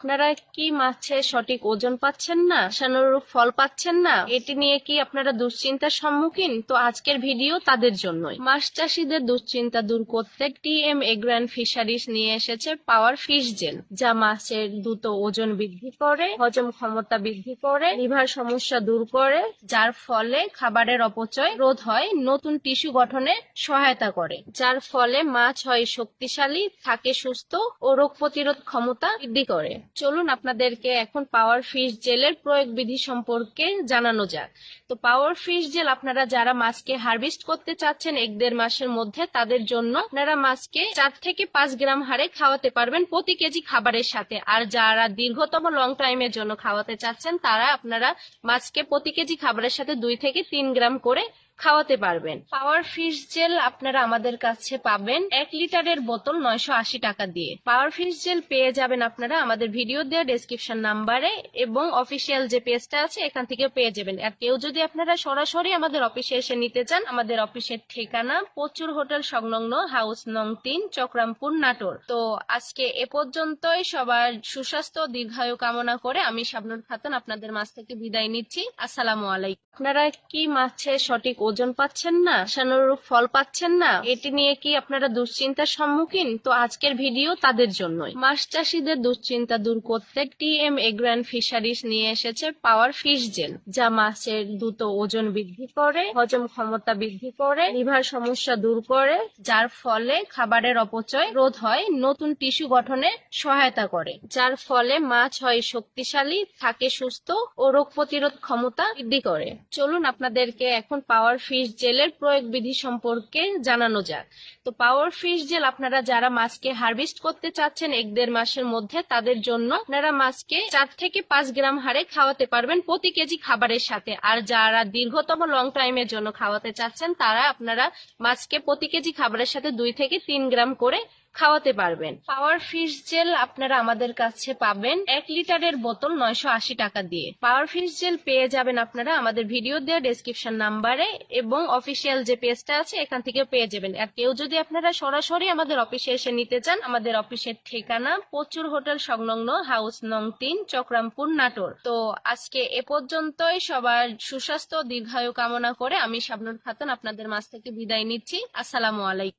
আপনারা কি মাছের সঠিক ওজন পাচ্ছেন না? সানুরূপ ফল পাচ্ছেন না? এটি নিয়ে কি আপনারা দুশ্চিন্তার সম্মুখীন? তো আজকের ভিডিও তাদের জন্যই। মাছ চাষিদের দুশ্চিন্তা দূর করতে টিএম এগ্রান ফিশারিজ নিয়ে এসেছে পাওয়ার ফিশ জেল, যা মাছের দ্রুত ওজন বৃদ্ধি করে, হজম ক্ষমতা বৃদ্ধি করে, লিভার সমস্যা দূর করে, যার ফলে খাবারের অপচয় রোধ হয়, নতুন টিস্যু গঠনে সহায়তা করে। যার ফলে মাছ হয় শক্তিশালী, থাকে সুস্থ ও রোগ প্রতিরোধ ক্ষমতা বৃদ্ধি করে। চলুন আপনাদেরকে এখন পাওয়ার ফিশ জেলের প্রয়োগ বিধি সম্পর্কে জানানো যাক। তো পাওয়ার ফিশ জেল আপনারা যারা মাছকে হারভেস্ট করতে চাচ্ছেন এক দেড় মাসের মধ্যে, তাদের জন্য আপনারা মাছকে চার থেকে পাঁচ গ্রাম হারে খাওয়াতে পারবেন প্রতি কেজি খাবারের সাথে। আর যারা দীর্ঘতম লং টাইমের জন্য খাওয়াতে চাচ্ছেন, তারা আপনারা মাছকে প্রতি কেজি খাবারের সাথে দুই থেকে তিন গ্রাম করে খাওয়াতে পারবেন। পাওয়ার ফিশ জেল আপনারা আমাদের কাছে পাবেন এক লিটারের বোতল নয়শো আশি টাকা দিয়ে। পাওয়ার ফিশ জেল পেয়ে যাবেন আপনারা আমাদের ভিডিও দেওয়া ডেসক্রিপশন নাম্বারে এবং অফিসিয়াল যে পেজটা আছে, এখান থেকে পেয়ে যাবেন। আর কেউ যদি আপনারা সরাসরি আমাদের অফিসে এসে নিতে চান, আমাদের অফিসের ঠিকানা প্রচুর হোটেল সংলগ্ন হাউস নং তিন, চক্রামপুর, নাটোর। তো আজকে এ পর্যন্তই। সবার সুস্বাস্থ্য, দীর্ঘায়ু কামনা করে আমি শাবনুর খাতুন আপনাদের মাছ থেকে বিদায় নিচ্ছি। আসসালামু আলাইকুম। আপনারা কি মাছের সঠিক ওজন পাচ্ছেন না? আশানুরূপ ফল পাচ্ছেন না? এটি নিয়ে কি আপনারা দুশ্চিন্তার সম্মুখীন? তো আজকের ভিডিও তাদের জন্যই। মাছ চাষিদের দুশ্চিন্তা দূর করতে টিএম এগ্রান ফিশারিজ নিয়ে এসেছে পাওয়ার ফিশ জেল, যা মাছের দ্রুত ওজন বৃদ্ধি করে, হজম ক্ষমতা বৃদ্ধি করে, লিভার সমস্যা দূর করে, যার ফলে খাবারের অপচয় রোধ হয়, নতুন টিস্যু গঠনে সহায়তা করে, যার ফলে মাছ হয় শক্তিশালী, থাকে সুস্থ ও রোগ প্রতিরোধ ক্ষমতা বৃদ্ধি করে। চলুন আপনাদেরকে এখন পাওয়ার ফিশ জেলের প্রয়োগ বিধি সম্পর্কে জানানো যাক। তো পাওয়ার ফিশ জেল আপনারা যারা মাছকে হারভেস্ট করতে চাচ্ছেন এক দেড় মাসের মধ্যে, তাদের জন্য আপনারা মাছকে চার থেকে পাঁচ গ্রাম হারে খাওয়াতে পারবেন প্রতি কেজি খাবারের সাথে। আর যারা দীর্ঘতম লং টাইমের জন্য খাওয়াতে চাচ্ছেন, তারা আপনারা মাছকে প্রতি কেজি খাবারের সাথে দুই থেকে তিন গ্রাম করে খাওয়াতে পারবেন। পাওয়ার ফিশ জেল আপনারা আমাদের কাছে পাবেন এক লিটারের বোতল নয়শো আশি টাকা দিয়ে। পাওয়ার ফিশ জেল পেয়ে যাবেন আপনারা আমাদের ভিডিও দেওয়া ডেসক্রিপশন নাম্বারে এবং অফিসিয়াল যে পেজটা আছে, এখান থেকে পেয়ে যাবেন। আর কেউ যদি আপনারা সরাসরি আমাদের অফিসে এসে নিতে চান, আমাদের অফিসের ঠিকানা প্রচুর হোটেল সংলগ্ন হাউস নং তিন, চক্রামপুর, নাটোর। তো আজকে এ পর্যন্তই। সবার সুস্বাস্থ্য, দীর্ঘায়ু কামনা করে আমি শাবনুর খাতুন আপনাদের মাছ থেকে বিদায় নিচ্ছি। আসসালামু আলাইকুম।